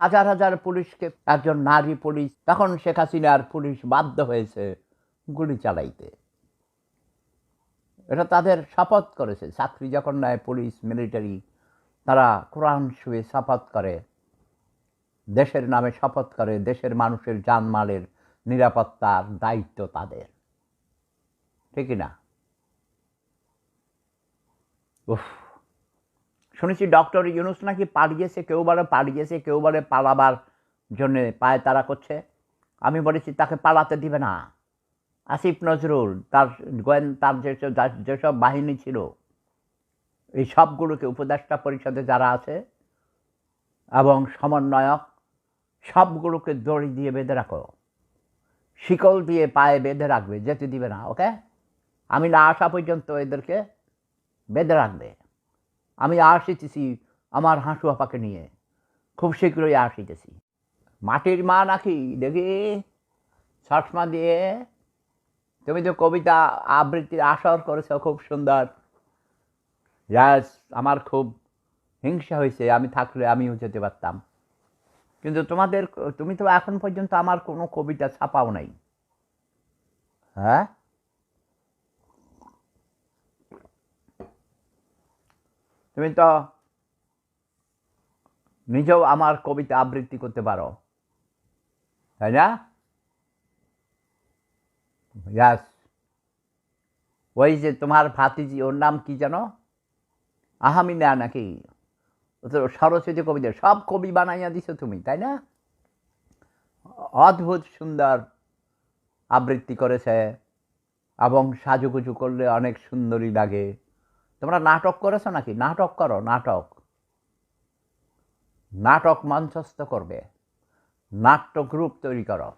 হাজার হাজার পুলিশকে, একজন নারী পুলিশ, তখন শেখ হাসিনার পুলিশ বাধ্য হয়েছে গুলি চালাইতে। এটা তাদের শপথ করেছে। চাকরি যখন নেয় পুলিশ, মিলিটারি, তারা কোরআন শুয়ে শপথ করে। দেশের নামে শপথ করে, দেশের মানুষের জানমালের নিরাপত্তার দায়িত্ব তাদের। ঠিক না? উফ। শুনেছি ডক্টর ইউনুস নাকি পালিয়েছে, কেউ বলে পালিয়েছে, কেউ বলে পালাবার জন্যে পায়ে তারা করছে। আমি বলেছি, তাকে পালাতে দিবে না। আসিফ নজরুল, তার গোয়েন, তার যেসব যেসব বাহিনী ছিল, এই সবগুলোকে উপদেষ্টা পরিষদে যারা আছে এবং সমন্বয়ক, সবগুলোকে দড়ি দিয়ে বেঁধে রাখো। শিকল দিয়ে পায়ে বেঁধে রাখবে, যেতে দিবে না, ওকে? আমি না আসা পর্যন্ত এদেরকে বেঁধে রাখবে। আমি আসিতেছি আমার হাঁসু আপাকে নিয়ে। খুব শীঘ্রই আসিতেছি। মাটির মা নাকি? দেখি। চশমা দিয়ে। তুমি তো কবিতা আবৃত্তির আসর করেছ, খুব সুন্দর। ইয়াস আমার খুব হিংসা হয়েছে, আমি থাকলে আমিও যেতে পারতাম। কিন্তু তোমাদের, তুমি তো এখন পর্যন্ত আমার কোনো কবিতা ছাপাও নাই। হ্যাঁ? তুমি তো নিজেও আমার কবিতা আবৃত্তি করতে পারো, তাই না? ইয়াস ওই যে তোমার ভাতিজি, ওর নাম কি জানো? আহামিনা নাকি? সরস্বতী কবিতা সব কবি বানাইয়া দিছো তুমি, তাই না? অদ্ভুত সুন্দর আবৃত্তি করেছে এবং সাজুগুজু করলে অনেক সুন্দরী লাগে। তোমরা নাটক করেছ নাকি? নাটক করো নাটক। নাটক মঞ্চস্থ করবে। নাট্য গ্রুপ তৈরি করো।